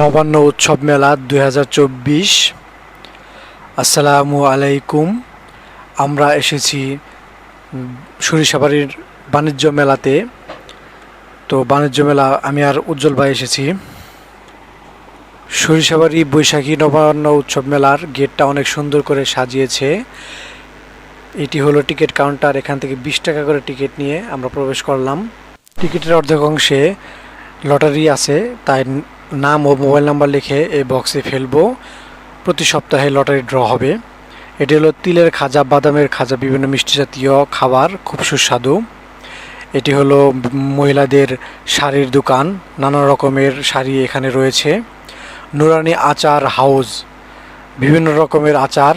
নবান্ন উৎসব মেলা দু হাজার চব্বিশ। আসসালামু আলাইকুম। আমরা এসেছি সরিষাবাড়ির বাণিজ্য মেলাতে। তো বাণিজ্য মেলা, আমি আর উজ্জ্বল ভাই এসেছি। সরিষাবাড়ি বৈশাখী নবান্ন উৎসব মেলার গেটটা অনেক সুন্দর করে সাজিয়েছে। এটি হলো টিকিট কাউন্টার, এখান থেকে বিশ টাকা করে টিকিট নিয়ে আমরা প্রবেশ করলাম। টিকিটের অর্ধেক অংশে লটারি আছে, তাই নাম ও মোবাইল নাম্বার লিখে এই বক্সে ফেলব। প্রতি সপ্তাহে লটারি ড্র হবে। এটি হলো তিলের খাজা, বাদামের খাজা, বিভিন্ন মিষ্টি জাতীয় খাবার, খুব সুস্বাদু। এটি হলো মহিলাদের শাড়ির দোকান। নানা রকমের শাড়ি এখানে রয়েছে। নুরানি আচার হাউস। বিভিন্ন রকমের আচার।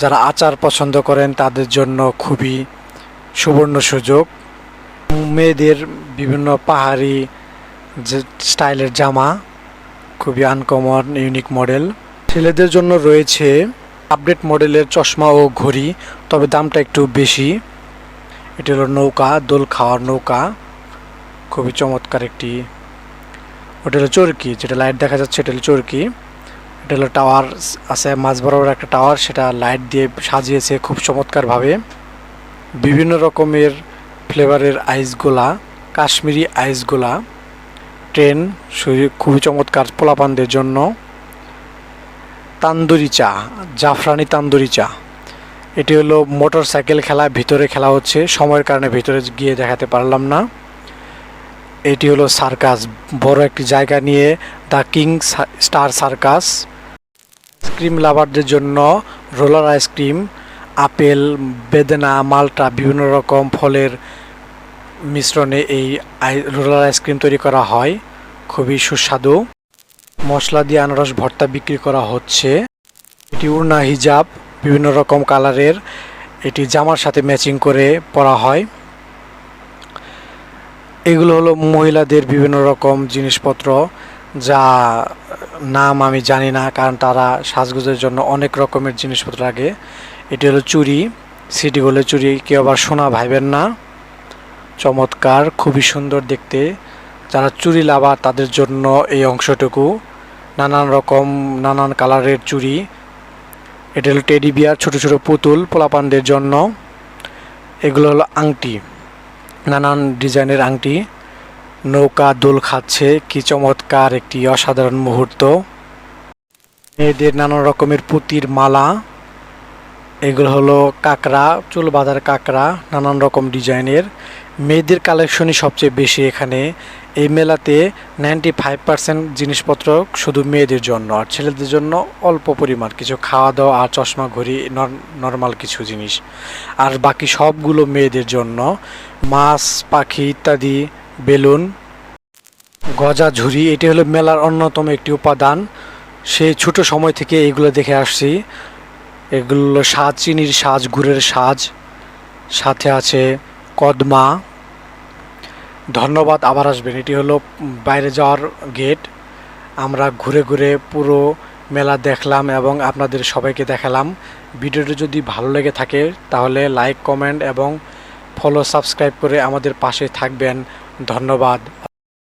যারা আচার পছন্দ করেন, তাদের জন্য খুবই সুবর্ণ সুযোগ। মেয়েদের বিভিন্ন পাহাড়ি যে স্টাইলের জামা খুবই আনকমন ইউনিক মডেল ছেলেদের জন্য রয়েছে আপডেট মডেলের চশমা ও ঘড়ি, তবে দামটা একটু বেশি। এটি হলো নৌকা, দোল খাওয়ার নৌকা। খুবই চমৎকার একটি ওটা হলো চরকি, যেটা লাইট দেখা যাচ্ছে এটা হলো চরকি। এটা হলো টাওয়ার আছে, মাঝ বরাবর একটা টাওয়ার সেটা লাইট দিয়ে সাজিয়েছে খুব চমৎকারভাবে। বিভিন্ন রকমের ফ্লেভারের আইসগুলা কাশ্মীরি আইসগুলা ট্রেন খুবই চমৎকার পোলাপানদের জন্য। তান্দুরি চা, জাফরানি তান্দুরি চা। এটি হলো মোটর সাইকেল খেলা, ভিতরে খেলা হচ্ছে, সময়ের কারণে ভিতরে গিয়ে দেখাতে পারলাম না। এটি হলো সার্কাস, বড় একটি জায়গা নিয়ে the king star circus. Ice cream লাভারদের জন্য রোলার আইসক্রিম, আপেল, বেদনা, মালটা, বিভিন্ন রকম ফলের মিশ্রণে এই রোলার আইসক্রিম তৈরি করা হয়। খুবই সুস্বাদু। মশলা দিয়ে আনারস ভর্তা বিক্রি করা হচ্ছে। এটি উড়না হিজাব, বিভিন্ন রকম কালারের। এটি জামার সাথে ম্যাচিং করে পরা হয়। এগুলো হলো মহিলাদের বিভিন্ন রকম জিনিসপত্র, যা নাম আমি জানি না, কারণ তারা সাজগোজের জন্য অনেক রকমের জিনিসপত্র লাগে এটি হলো চুড়ি, সিটি গোলে চুড়ি, কেউ আবার সোনা ভাইবেন না। চমৎকার, খুবই সুন্দর দেখতে। যারা চুরি লাভার তাদের জন্য এই অংশটুকু। নানান রকম, নানান কালারের চুড়ি এটা হলো টেডি বিয়ার, ছোট ছোট পুতুল পোলাপানদের জন্য। এগুলো হলো আংটি। নানান ডিজাইনের আংটি। নৌকা, দোল খাচ্ছে, কি চমৎকার একটি অসাধারণ মুহূর্ত। মেয়েদের নানান রকমের পুতির মালা। এগুলো হলো কাঁকড়া চুল বাঁধার কাঁকড়া, নানান রকম ডিজাইনের। মেয়েদের কালেকশনই সবচেয়ে বেশি এখানে। এই মেলাতে নাইনটি ফাইভ পার্সেন্ট জিনিসপত্র শুধু মেয়েদের জন্য আর ছেলেদের জন্য অল্প পরিমাণ। কিছু খাওয়া দাওয়া আর চশমা ঘড়ি নর্মাল কিছু জিনিস। আর বাকি সবগুলো মেয়েদের জন্য। মাছ, পাখি ইত্যাদি, বেলুন, গজা, ঝুড়ি, এটি হলো মেলার অন্যতম একটি উপাদান। সেই ছোট সময় থেকে এগুলো দেখে আসছি। এগুলো সাজ, চিনির সাজ, গুড়ের সাজ। সাথে আছে কদমা। ধন্যবাদ, আবার আসবেন। এটি হলো বাইরে যাওয়ার গেট। আমরা ঘুরে ঘুরে পুরো মেলা দেখলাম এবং আপনাদের সবাইকে দেখালাম। ভিডিওটি যদি ভালো লেগে থাকে, তাহলে লাইক, কমেন্ট এবং ফলো, সাবস্ক্রাইব করে আমাদের পাশে থাকবেন। ধন্যবাদ।